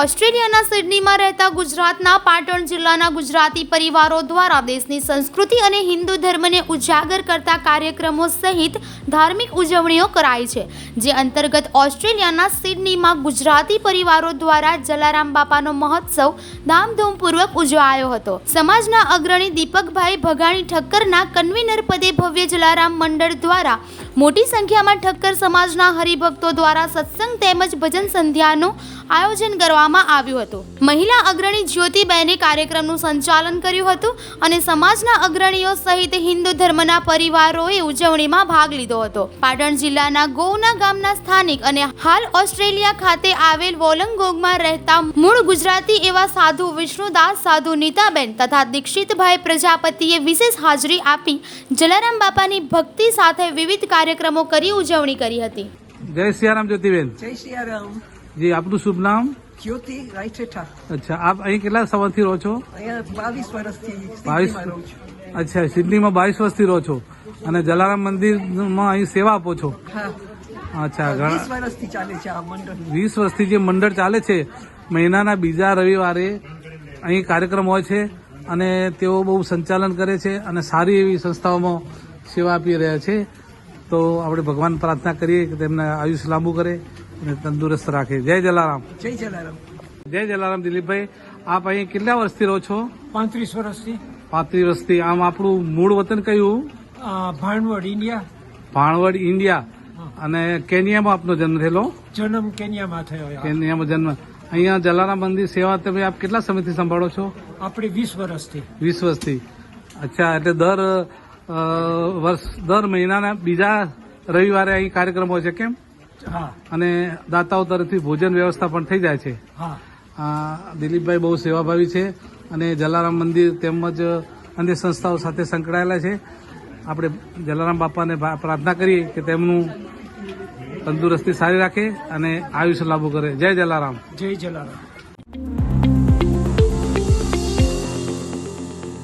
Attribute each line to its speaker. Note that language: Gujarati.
Speaker 1: ઓસ્ટ્રેલિયાના સિડનીમાં રહેતા ગુજરાતના પાટણ જિલ્લાના ગુજરાતી પરિવારો દ્વારા દેશની સંસ્કૃતિ અને હિન્દુ ધર્મને ઉજાગર કરતા કાર્યક્રમો સહિત ધાર્મિક ઉજવણીઓ કરાય છે, જે અંતર્ગત ઓસ્ટ્રેલિયાના સિડનીમાં ગુજરાતી પરિવારો દ્વારા જલારામ બાપાનો મહોત્સવ ધામધૂમપૂર્વક ઉજવાયો હતો. સમાજના અગ્રણી દીપકભાઈ ભગાણી ઠક્કરના કન્વીનર પદે ભવ્ય જલારામ મંડળ દ્વારા મોટી સંખ્યામાં ઠક્કર સમાજના હરિભક્તો દ્વારા સત્સંગ તેમજ ભજન સંધ્યાનું આયોજન કરવામાં આવ્યું હતું. મહિલા અગ્રણી જ્યોતિબેને કાર્યક્રમનું સંચાલન કર્યું હતું અને સમાજના અગ્રણીઓ સહિત હિન્દુ ધર્મના પરિવારોએ ઉજવણીમાં ભાગ લીધો હતો. પાટણ જિલ્લાના ગોવના ગામના સ્થાનિક અને હાલ ઓસ્ટ્રેલિયા ખાતે આવેલ વોલંગોગમાં રહેતા મૂળ ગુજરાતી એવા સાધુ વિષ્ણુદાસ, સાધુ નીતાબેન તથા દીક્ષિતભાઈ પ્રજાપતિએ વિશેષ હાજરી આપી જલારામ બાપાની ભક્તિ સાથે વિવિધ કાર્યક્રમો કરી ઉજવણી કરી હતી.
Speaker 2: જય સિયારામ જ્યોતિબેન.
Speaker 3: જય સિયારામ.
Speaker 2: જી આપનું શુભ નામ?
Speaker 3: જ્યોતિ રાયઠેઠા.
Speaker 2: અચ્છા આપ અહીં કેટલા સમયથી રહો છો?
Speaker 3: બાવીસ વર્ષથી
Speaker 2: બાવીસ અચ્છા સિડનીમાં બાવીસ વર્ષથી રહો છો. અને જલારામ મંદિરમાં અહીં સેવા આપો છો? અચ્છા
Speaker 3: વીસ
Speaker 2: ઘણા
Speaker 3: વર્ષથી ચાલે છે આ મંડળ.
Speaker 2: વીસ વર્ષથી જે મંડળ ચાલે છે મહિનાના બીજા રવિવારે અહીં કાર્યક્રમ હોય છે અને તેઓ બહુ સંચાલન કરે છે અને સારી એવી સંસ્થાઓમાં સેવા આપી રહ્યા છે. તો આપણે ભગવાન પ્રાર્થના કરીએ કે તેમને આયુષ લાંબુ કરે અને તંદુરસ્ત રાખે. જય જલારામ.
Speaker 3: જય જલારામ.
Speaker 2: જય જલારામ દિલીપભાઈ. આપ અહીં કેટલા વર્ષથી રહો છો?
Speaker 4: પાંત્રીસ વર્ષથી.
Speaker 2: પાંત્રીસ વર્ષથી. આમ આપણું મૂળ વતન કયું?
Speaker 4: ભાણવડ ઇન્ડિયા.
Speaker 2: ભાણવડ ઇન્ડિયા. અને કેનિયામાં આપનો જન્મ થયેલો?
Speaker 4: જન્મ કેન્યામાં થયો.
Speaker 2: કેનિયામાં જન્મ. અહીંયા જલારામ મંદિર સેવા તમે આપ કેટલા સમયથી સંભાળો છો?
Speaker 4: આપણે વીસ વર્ષથી.
Speaker 2: વીસ વર્ષથી. અચ્છા એટલે દર વર્ષ દર મહિનાના બીજા રવિવારે અહીં કાર્યક્રમ હોય છે કેમ?
Speaker 4: હા.
Speaker 2: અને દાતાઓ તરફથી ભોજન વ્યવસ્થા પણ થઈ જાય છે. દિલીપભાઈ બહુ સેવાભાવી છે અને જલારામ મંદિર તેમજ અન્ય સંસ્થાઓ સાથે સંકળાયેલા છે. આપણે જલારામ બાપાને પ્રાર્થના કરીએ કે તેમનું તંદુરસ્તી સારી રાખે અને આયુષ્ય લાભો કરે. જય જલારામ.
Speaker 4: જય જલારામ.